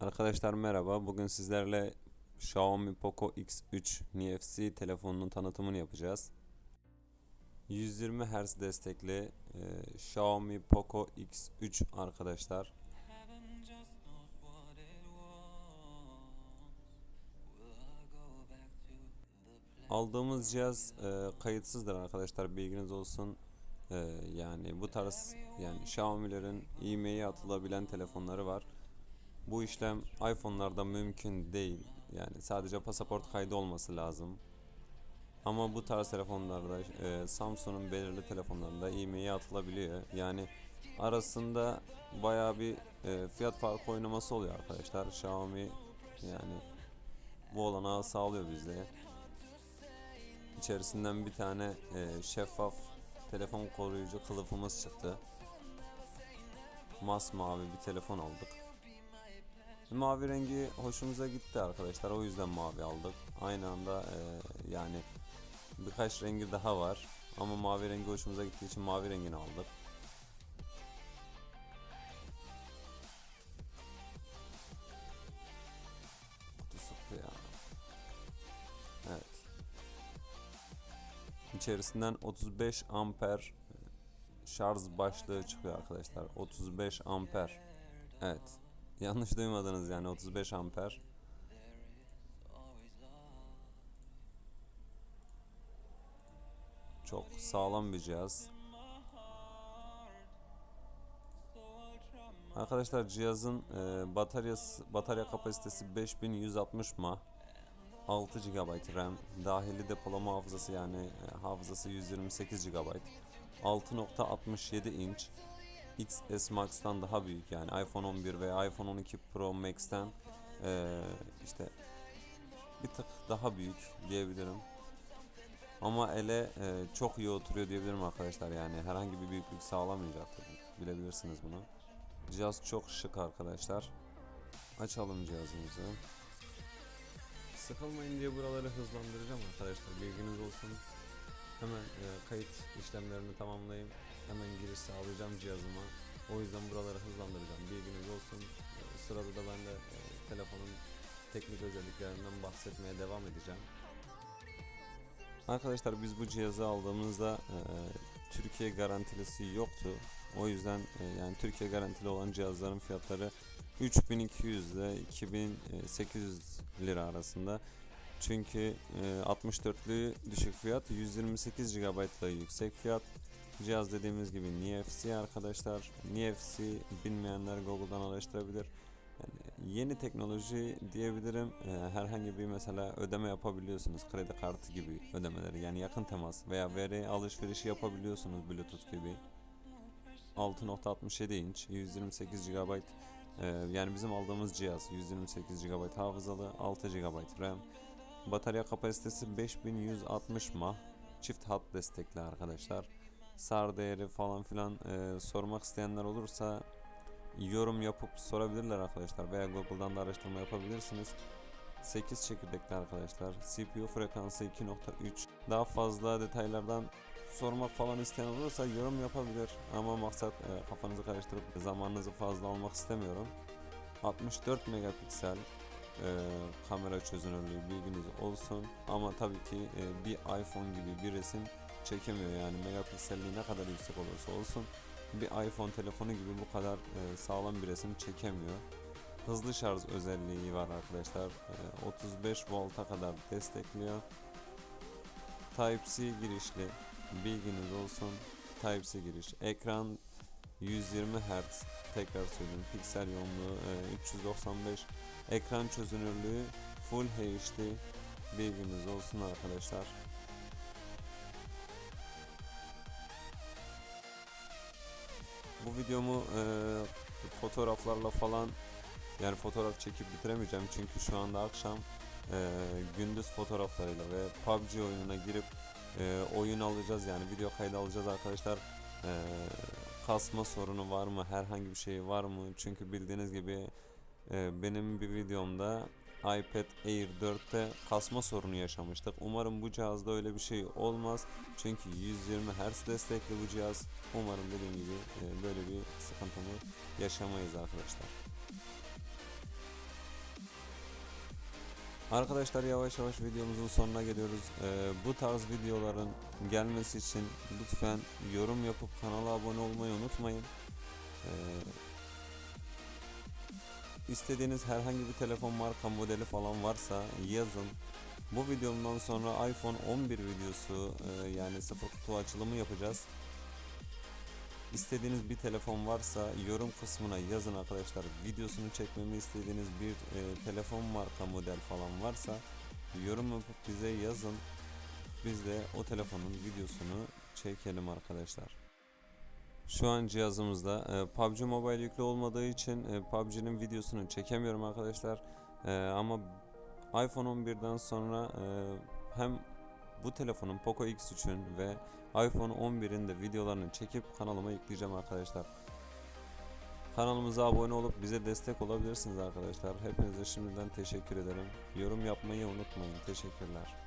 Arkadaşlar merhaba. Bugün sizlerle Xiaomi Poco X3 NFC telefonunun tanıtımını yapacağız. 120 Hz destekli e, Xiaomi Poco X3 arkadaşlar. Aldığımız cihaz e, kayıtsızdır arkadaşlar bilginiz olsun. E, yani bu tarz yani Xiaomi'lerin e-mail'e atılabilen telefonları var. Bu işlem iPhone'larda mümkün değil. Yani sadece pasaport kaydı olması lazım. Ama bu tarz telefonlarda e, Samsung'un belirli telefonlarında e-mail'e atılabiliyor. Yani arasında bayağı bir e, fiyat farkı oynaması oluyor arkadaşlar. Xiaomi yani bu olanağı sağlıyor bizde. İçerisinden bir tane e, şeffaf telefon koruyucu kılıfımız çıktı. Masmavi bir telefon aldık. Mavi rengi hoşumuza gitti arkadaşlar. O yüzden mavi aldık. Aynı anda e, yani birkaç rengi daha var. Ama mavi rengi hoşumuza gittiği için mavi rengini aldık. Kutu sıktı ya. Evet. İçerisinden 35 amper e, şarj başlığı çıkıyor arkadaşlar. 35 amper. Evet. Yanlış duymadınız yani 35 amper. Çok sağlam bir cihaz. Arkadaşlar cihazın e, bataryası batarya kapasitesi 5160 mAh. 6 GB RAM, dahili depolama hafızası yani e, hafızası 128 GB. 6.67 inç. XS Max'tan daha büyük yani iPhone 11 veya iPhone 12 Pro Max'ten e, işte bir tık daha büyük diyebilirim. Ama ele e, çok iyi oturuyor diyebilirim arkadaşlar yani herhangi bir büyüklük sağlamayacaktır. Bilebilirsiniz bunu. Cihaz çok şık arkadaşlar. Açalım cihazımızı. Sıkılmayın diye buraları hızlandıracağım arkadaşlar bilginiz olsun. Hemen e, kayıt işlemlerini tamamlayayım. Hemen giriş sağlayacağım cihazıma. O yüzden buraları hızlandıracağım bilginiz olsun. E, sırada da ben de e, telefonun teknik özelliklerinden bahsetmeye devam edeceğim. Arkadaşlar biz bu cihazı aldığımızda e, Türkiye garantilisi yoktu. O yüzden e, yani Türkiye garantili olan cihazların fiyatları 3200 ile 2800 lira arasında. Çünkü e, 64'lü düşük fiyat, 128 GB da yüksek fiyat. Cihaz dediğimiz gibi NFC arkadaşlar. NFC bilmeyenler Google'dan araştırabilir. Yani yeni teknoloji diyebilirim. E, herhangi bir mesela ödeme yapabiliyorsunuz. Kredi kartı gibi ödemeleri yani yakın temas veya veri alışverişi yapabiliyorsunuz Bluetooth gibi. 6.67 inç, 128 GB e, yani bizim aldığımız cihaz 128 GB hafızalı, 6 GB RAM. Batarya kapasitesi 5160 mAh. Çift hat destekli arkadaşlar. SAR değeri falan filan e, sormak isteyenler olursa yorum yapıp sorabilirler arkadaşlar veya Google'dan da araştırma yapabilirsiniz. 8 çekirdekli arkadaşlar. CPU frekansı 2.3. Daha fazla detaylardan sormak falan isteyen olursa yorum yapabilir. Ama maksat e, kafanızı karıştırıp zamanınızı fazla almak istemiyorum. 64 megapiksel e, kamera çözünürlüğü bilginiz olsun. Ama tabii ki e, bir iPhone gibi bir resim çekemiyor yani megapikselliği ne kadar yüksek olursa olsun bir iPhone telefonu gibi bu kadar e, sağlam bir resim çekemiyor. Hızlı şarj özelliği var arkadaşlar. E, 35 volta kadar destekliyor. Type-C girişli bilginiz olsun. Type-C giriş. Ekran 120 Hz tekrar söyleyeyim piksel yoğunluğu e, 395 ekran çözünürlüğü Full HD bilginiz olsun arkadaşlar. Bu videomu e, fotoğraflarla falan yani fotoğraf çekip bitiremeyeceğim çünkü şu anda akşam e, gündüz fotoğraflarıyla ve PUBG oyununa girip e, oyun alacağız yani video kaydı alacağız arkadaşlar. E, kasma sorunu var mı? Herhangi bir şey var mı? Çünkü bildiğiniz gibi e, benim bir videomda iPad Air 4'te kasma sorunu yaşamıştık. Umarım bu cihazda öyle bir şey olmaz. Çünkü 120 Hz destekli bu cihaz. Umarım dediğim gibi e, böyle bir sıkıntımı yaşamayız arkadaşlar. Arkadaşlar yavaş yavaş videomuzun sonuna geliyoruz. Ee, bu tarz videoların gelmesi için lütfen yorum yapıp kanala abone olmayı unutmayın. Ee, istediğiniz herhangi bir telefon marka modeli falan varsa yazın. Bu videomdan sonra iPhone 11 videosu e, yani sıfır kutu açılımı yapacağız. İstediğiniz bir telefon varsa yorum kısmına yazın arkadaşlar. Videosunu çekmemi istediğiniz bir e, telefon marka model falan varsa yorum yapıp bize yazın. Biz de o telefonun videosunu çekelim arkadaşlar. Şu an cihazımızda e, PUBG Mobile yüklü olmadığı için e, PUBG'nin videosunu çekemiyorum arkadaşlar. E, ama iPhone 11'den sonra e, hem bu telefonun Poco X3'ün ve iPhone 11'in de videolarını çekip kanalıma yükleyeceğim arkadaşlar. Kanalımıza abone olup bize destek olabilirsiniz arkadaşlar. Hepinize şimdiden teşekkür ederim. Yorum yapmayı unutmayın. Teşekkürler.